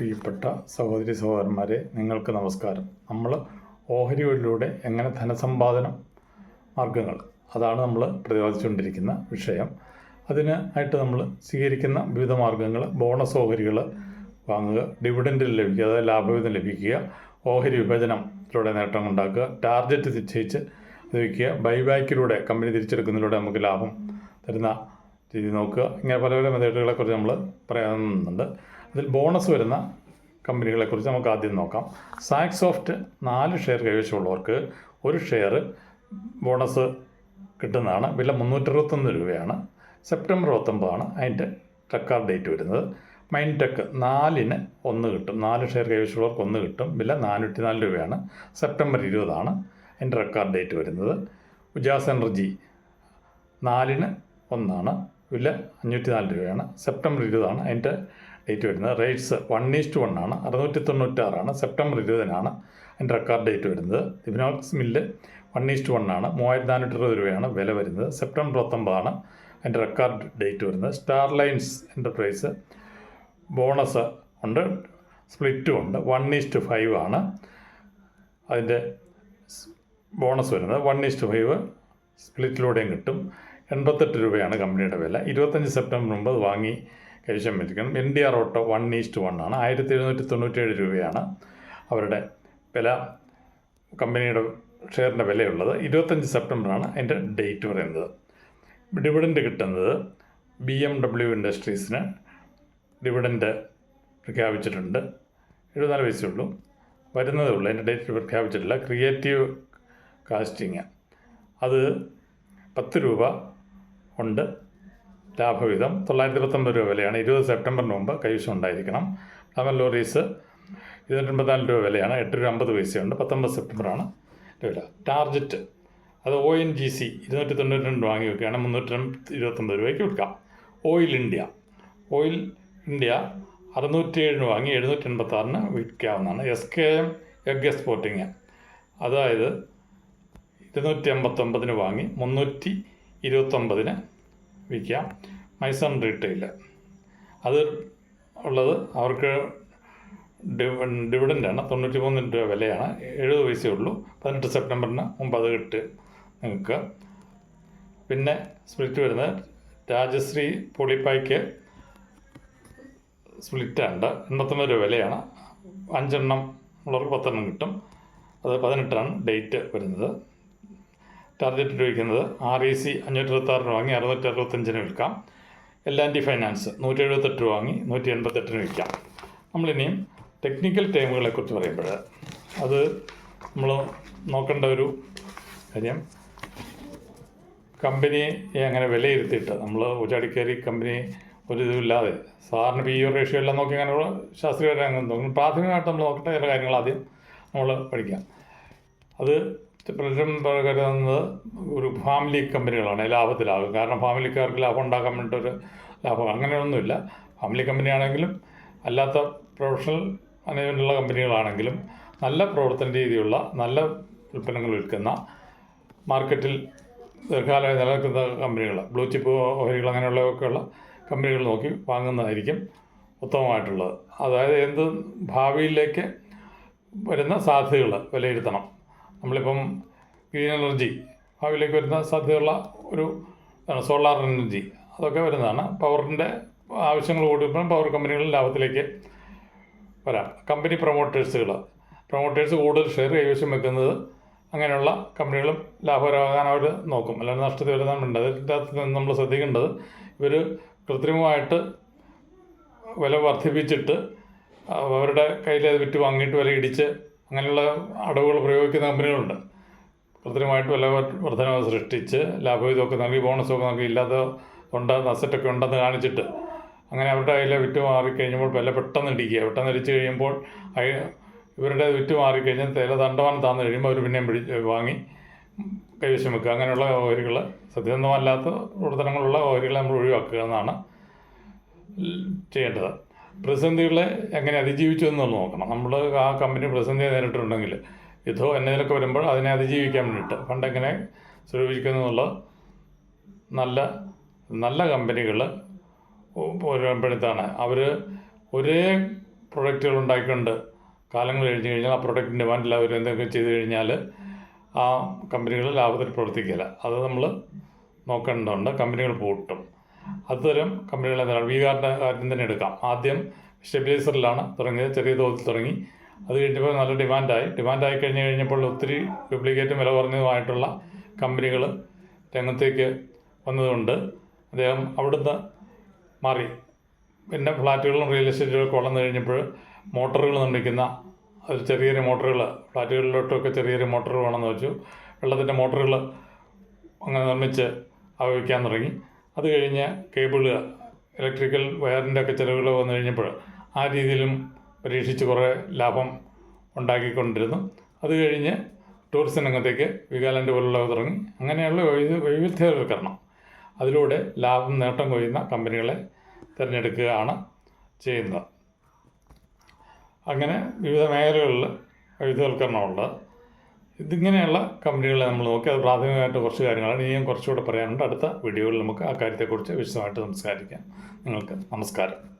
പ്രിയപ്പെട്ട സഹോദരി സഹോദരന്മാരെ നിങ്ങൾക്ക് നമസ്കാരം. നമ്മൾ ഓഹരി എങ്ങനെ ധനസമ്പാദനം മാർഗങ്ങൾ അതാണ് നമ്മൾ പ്രതിപാദിച്ചുകൊണ്ടിരിക്കുന്ന വിഷയം. അതിന് ആയിട്ട് നമ്മൾ സ്വീകരിക്കുന്ന വിവിധ മാർഗങ്ങൾ ബോണസ് ഓഹരികൾ വാങ്ങുക ഡിവിഡൻഡിൽ ലഭിക്കുക അതായത് ലാഭവിധം ലഭിക്കുക ഓഹരി വിഭജനത്തിലൂടെ നേട്ടം ഉണ്ടാക്കുക ടാർഗറ്റ് നിശ്ചയിച്ച് ലഭിക്കുക ബൈബാക്കിലൂടെ കമ്പനി തിരിച്ചെടുക്കുന്നതിലൂടെ നമുക്ക് ലാഭം തരുന്ന രീതി നോക്കുക ഇങ്ങനെ പല പല മെത്തേഡുകളെക്കുറിച്ച് നമ്മൾ പറയുന്നുണ്ട് അതിൽ ബോണസ് വരുന്ന കമ്പനികളെ കുറിച്ച് നമുക്ക് ആദ്യം നോക്കാം. സാക്സോഫ്റ്റ് നാല് ഷെയർ കൈവശമുള്ളവർക്ക് ഒരു ഷെയർ ബോണസ് കിട്ടുന്നതാണ്. വില മുന്നൂറ്ററുപത്തൊന്ന് രൂപയാണ്. സെപ്റ്റംബർ പത്തൊമ്പതാണ് അതിന്റെ റെക്കാർഡ് ഡേറ്റ് വരുന്നത്. മൈൻടെക് നാലിന് ഒന്ന് കിട്ടും. നാല് ഷെയർ കൈവശമുള്ളവർക്ക് ഒന്ന് കിട്ടും. വില നാനൂറ്റി നാല് രൂപയാണ്. സെപ്റ്റംബർ ഇരുപതാണ് അതിന്റെ റെക്കാർഡ് ഡേറ്റ് വരുന്നത്. ഉജാസ് എനർജി നാലിന് ഒന്നാണ്. വില അഞ്ഞൂറ്റി നാല് രൂപയാണ്. സെപ്റ്റംബർ ഇരുപതാണ് അതിന്റെ ഡേറ്റ് വരുന്നത്. റേറ്റ്സ് വൺ ഈസ്റ്റ് വൺ ആണ്. അറുന്നൂറ്റി തൊണ്ണൂറ്റാറാണ് സെപ്റ്റംബർ ഇരുപതിനാണ് അതിന്റെ റെക്കോർഡ് ഡേറ്റ് വരുന്നത്. ഇബിനോക്സ് മില്ല് വൺ ഈസ്റ്റ് വൺ ആണ്. മൂവായിരത്തി നാനൂറ്റി ഇരുപത് രൂപയാണ് വില വരുന്നത്. സെപ്റ്റംബർ പത്തൊമ്പതാണ് അതിന്റെ റെക്കോർഡ് ഡേറ്റ് വരുന്നത്. സ്റ്റാർ ലൈൻസ് എന്റർപ്രൈസ് ബോണസ് ഉണ്ട്. സ്പ്ലിറ്റും ഉണ്ട്. വൺ ഈസ്റ്റ് ഫൈവ് ആണ് അതിന്റെ ബോണസ് വരുന്നത്. വൺ ഈസ്റ്റ് ഫൈവ് സ്പ്ലിറ്റിലൂടെയും കിട്ടും. എൺപത്തെട്ട് രൂപയാണ് കമ്പനിയുടെ വില. ഇരുപത്തഞ്ച് സെപ്റ്റംബർ മുമ്പ് വാങ്ങി കൈവശം വെച്ചിരിക്കണം N D R Auto one is to one ആണ്. ആയിരത്തി എഴുന്നൂറ്റി തൊണ്ണൂറ്റേഴ് രൂപയാണ് അവരുടെ വില. കമ്പനിയുടെ ഷെയറിന്റെ വിലയുള്ളത് ഇരുപത്തഞ്ച് സെപ്റ്റംബറാണ് അതിന്റെ ഡേറ്റ് പറയുന്നത്. ഡിവിഡൻഡ് കിട്ടുന്നത് ബി എം ഡബ്ല്യു ഇൻഡസ്ട്രീസിന് ഡിവിഡൻഡ് പ്രഖ്യാപിച്ചിട്ടുണ്ട്. എഴുപത്തിനാല് പൈസയേ ഉള്ളൂ. വരുന്നതേ ഉള്ളൂ. അതിന്റെ ഡേറ്റ് പ്രഖ്യാപിച്ചിട്ടില്ല. ക്രിയേറ്റീവ് കാസ്റ്റിങ് അത് പത്ത് രൂപ ഉണ്ട്. ലാഭവിധം തൊള്ളായിരത്തി ഇരുപത്തൊമ്പത് രൂപ വിലയാണ്. ഇരുപത് സെപ്റ്റംബറിന് മുമ്പ് കൈവശം ഉണ്ടായിരിക്കണം. ഡബൽ ലോറീസ് ഇരുന്നൂറ്റമ്പത്തിനാല് രൂപ വിലയാണ്. എട്ട് രൂപ അമ്പത് പൈസയുണ്ട്. പത്തൊമ്പത് സെപ്റ്റംബറാണ് വില. ടാർജറ്റ്. അത് ഒ എൻ ജി സി ഇരുന്നൂറ്റി തൊണ്ണൂറ്റി രണ്ട് വാങ്ങി വെക്കുകയാണ് മുന്നൂറ്റി ഇരുപത്തൊമ്പത് രൂപയ്ക്ക് വിൽക്കാം. ഓയിൽ ഇന്ത്യ ഓയിൽ ഇന്ത്യ അറുന്നൂറ്റി ഏഴിന് വാങ്ങി എഴുന്നൂറ്റി എൺപത്താറിന് വിൽക്കാവുന്നതാണ്. S K M egg exporting അതായത് ഇരുന്നൂറ്റി അമ്പത്തൊമ്പതിന് വാങ്ങി മുന്നൂറ്റി ഇരുപത്തൊമ്പതിന് വിൽക്കാം മൈസൺ റീറ്റെയിൽ അത് ഉള്ളത് അവർക്ക് ഡിവിഡന്റാണ്. തൊണ്ണൂറ്റി മൂന്ന് രൂപ വിലയാണ്. എഴുപത് പൈസയേ ഉള്ളൂ. പതിനെട്ട് സെപ്റ്റംബറിന് മുമ്പ് അത് കിട്ട് നിങ്ങൾക്ക് പിന്നെ സ്പ്ലിറ്റ് വരുന്നത് രാജശ്രീ പൊളിപ്പായ്ക്ക് സ്പ്ലിറ്റുണ്ട് എൺപത്തൊമ്പത് രൂപ വിലയാണ്. അഞ്ചെണ്ണം ഉള്ളവർക്ക് പത്തെണ്ണം കിട്ടും. അത് പതിനെട്ടാണ് ഡേറ്റ് വരുന്നത്. ടാർഗറ്റ് ഇട്ടിരിക്കുന്നത് ആർ ഇ സി അഞ്ഞൂറ്റി ഇരുപത്താറിന് വാങ്ങി അറുന്നൂറ്റി അറുപത്തഞ്ചിന് വിൽക്കാം. എൽ ആൻഡ് ഫൈനാൻസ് നൂറ്റി എഴുപത്തെട്ട് രൂപ വാങ്ങി നൂറ്റി എൺപത്തെട്ടിന് വിൽക്കാം. നമ്മളിനിയും ടെക്നിക്കൽ ടൈമുകളെ കുറിച്ച് പറയുമ്പോൾ അത് നമ്മൾ നോക്കേണ്ട ഒരു കാര്യം. കമ്പനിയെ അങ്ങനെ വിലയിരുത്തിയിട്ട് നമ്മൾ ഉച്ചാടിക്കയറി കമ്പനി ഒരു ഇതുമില്ലാതെ സാധാരണ പി യു റേഷ്യോ എല്ലാം നോക്കി അങ്ങനെയുള്ള ശാസ്ത്രീയപരമായി നോക്കണം പ്രാഥമികമായിട്ട് നമ്മൾ നോക്കേണ്ട ചില കാര്യങ്ങൾ ആദ്യം നമ്മൾ പഠിക്കാം. അത് പലരും കരുതുന്നത് ഒരു ഫാമിലി കമ്പനികളാണ് ലാഭത്തിലാകും കാരണം ഫാമിലിക്കാർക്ക് ലാഭം ഉണ്ടാക്കാൻ വേണ്ടിയിട്ടൊരു ലാഭം അങ്ങനെയൊന്നുമില്ല. ഫാമിലി കമ്പനിയാണെങ്കിലും അല്ലാത്ത പ്രൊഫഷണൽ മാനേജ്മെന്റുള്ള കമ്പനികളാണെങ്കിലും നല്ല പ്രവർത്തന രീതിയുള്ള നല്ല ഉൽപ്പന്നങ്ങൾ വിൽക്കുന്ന മാർക്കറ്റിൽ ദീർഘകാലമായി നിലനിൽക്കുന്ന കമ്പനികൾ ബ്ലൂ ചിപ്പ് ഓഹരികൾ അങ്ങനെയുള്ളതൊക്കെയുള്ള കമ്പനികൾ നോക്കി വാങ്ങുന്നതായിരിക്കും ഉത്തമമായിട്ടുള്ളത്. അതായത് എന്ത് ഭാവിയിലേക്ക് വരുന്ന സാധ്യതകൾ വിലയിരുത്തണം. നമ്മളിപ്പം ഗ്രീൻ എനർജി ഭാവിയിലേക്ക് വരുന്ന സാധ്യതയുള്ള ഒരു സോളാർ എനർജി അതൊക്കെ വരുന്നതാണ്. പവറിന്റെ ആവശ്യങ്ങൾ കൂടുമ്പോൾ പവർ കമ്പനികൾ ലാഭത്തിലേക്ക് വരാം. കമ്പനി പ്രൊമോട്ടേഴ്സുകൾ പ്രൊമോട്ടേഴ്സ് കൂടുതൽ ഷെയർ കൈവശം വെക്കുന്നത് അങ്ങനെയുള്ള കമ്പനികളും ലാഭകരമാകാൻ അവർ നോക്കും. അല്ലാതെ നഷ്ടത്തിൽ വരുന്നുണ്ട് അതിന്റെ അകത്ത് നമ്മൾ ശ്രദ്ധിക്കേണ്ടത് ഇവർ കൃത്രിമമായിട്ട് വില വർദ്ധിപ്പിച്ചിട്ട് അവരുടെ കയ്യിൽ അത് വിറ്റ് വാങ്ങിയിട്ട് വില ഇടിച്ച് അങ്ങനെയുള്ള അടവുകൾ പ്രയോഗിക്കുന്ന കമ്പനികളുണ്ട്. കൃത്രിമമായിട്ട് വില വർധനവ് സൃഷ്ടിച്ച് ലാഭവിധമൊക്കെ നൽകി ബോണസൊക്കെ നൽകി ഇല്ലാത്ത ഉണ്ട് അസറ്റൊക്കെ ഉണ്ടെന്ന് കാണിച്ചിട്ട് അങ്ങനെ അവരുടെ കയ്യിൽ വിറ്റ് മാറിക്കഴിഞ്ഞപ്പോൾ വില പെട്ടെന്ന് ഇടിക്കുക. പെട്ടെന്ന് ഇടിച്ച് കഴിയുമ്പോൾ ഇവരുടെ വിറ്റ് മാറിക്കഴിഞ്ഞാൽ തേല തണ്ടവാനം താന്ന് കഴിയുമ്പോൾ അവർ പിന്നെയും പിടി വാങ്ങി കൈവശം വെക്കുക. അങ്ങനെയുള്ള ഓഹരികൾ സത്യസന്ധമല്ലാത്ത പ്രവർത്തനങ്ങളുള്ള ഓഹരികളെ നമ്മൾ ഒഴിവാക്കുക എന്നാണ് ചെയ്യേണ്ടത്. പ്രതിസന്ധികളെ എങ്ങനെ അതിജീവിച്ചു എന്ന് നോക്കണം. നമ്മൾ ആ കമ്പനി പ്രതിസന്ധി നേരിട്ടിട്ടുണ്ടെങ്കിൽ യുദ്ധമോ എന്നതിലൊക്കെ വരുമ്പോൾ അതിനെ അതിജീവിക്കാൻ വേണ്ടിയിട്ട് ഫണ്ട് എങ്ങനെ സ്വരൂപിക്കുന്നു എന്നുള്ളത് നല്ല നല്ല കമ്പനികൾ വരുമ്പോഴത്താണ് അവർ ഒരേ പ്രൊഡക്റ്റുകൾ ഉണ്ടാക്കിക്കൊണ്ട് കാലങ്ങൾ കഴിഞ്ഞ് കഴിഞ്ഞാൽ ആ പ്രൊഡക്റ്റ് ഡിമാൻഡിൽ അവർ എന്തെങ്കിലും ചെയ്തു കഴിഞ്ഞാൽ ആ കമ്പനികൾ ലാഭത്തിൽ പ്രവർത്തിക്കില്ല. അത് നമ്മൾ നോക്കേണ്ടതുണ്ട്. കമ്പനികൾ പൂട്ടും. അതുതരം കമ്പനികളെ എന്താണ് വി ഗാർഡിന്റെ കാര്യം തന്നെ എടുക്കാം. ആദ്യം സ്റ്റെബിലൈസറിലാണ് തുടങ്ങിയത്. ചെറിയ തോതിൽ തുടങ്ങി. അത് കഴിഞ്ഞപ്പോൾ നല്ല ഡിമാൻഡായി. ഡിമാൻഡായി കഴിഞ്ഞ് കഴിഞ്ഞപ്പോൾ ഒത്തിരി ഡ്യൂപ്ലിക്കേറ്റും വില കുറഞ്ഞതുമായിട്ടുള്ള കമ്പനികൾ രംഗത്തേക്ക് വന്നതുകൊണ്ട് അദ്ദേഹം അവിടുന്ന് മാറി. പിന്നെ ഫ്ലാറ്റുകളും റിയൽ എസ്റ്റേറ്റുകളൊക്കെ വളർന്നു കഴിഞ്ഞപ്പോൾ മോട്ടറുകൾ നിർമ്മിക്കുന്ന ഒരു ചെറിയ മോട്ടറുകൾ ഫ്ലാറ്റുകളിലോട്ടൊക്കെ ചെറിയ ചെറിയ മോട്ടറുകൾ വേണമെന്ന് വെച്ചു. വെള്ളത്തിന്റെ മോട്ടറുകൾ അങ്ങനെ നിർമ്മിച്ച് അവ വയ്ക്കാൻ തുടങ്ങി. അത് കഴിഞ്ഞ് കേബിൾ ഇലക്ട്രിക്കൽ വയറിന്റെ ഒക്കെ ചിലവുകൾ വന്നു കഴിഞ്ഞപ്പോൾ ആ രീതിയിലും പരീക്ഷിച്ച് കുറേ ലാഭം ഉണ്ടാക്കിക്കൊണ്ടിരുന്നു. അത് കഴിഞ്ഞ് ടൂറിസം രംഗത്തേക്ക് വികാലാൻഡ് പോലുള്ളവ തുടങ്ങി അങ്ങനെയുള്ള വൈവിധ്യ വൈവിധ്യവൽക്കരണം അതിലൂടെ ലാഭം നേട്ടം കൊയ്യുന്ന കമ്പനികളെ തിരഞ്ഞെടുക്കുകയാണ് ചെയ്യുന്നത്. അങ്ങനെ വിവിധ മേഖലകളിൽ വൈവിധ്യവൽക്കരണമുണ്ട്. ഇതിങ്ങനെയുള്ള കമ്പനികളെ നമ്മൾ നോക്കി. അത് പ്രാഥമികമായിട്ട് കുറച്ച് കാര്യങ്ങളാണ്. ഇനിയും കുറച്ചുകൂടെ പറയാനുണ്ട്. അടുത്ത വീഡിയോയിൽ നമുക്ക് ആ കാര്യത്തെക്കുറിച്ച് വിശദമായിട്ട് സംസാരിക്കാം. നിങ്ങൾക്ക് നമസ്കാരം.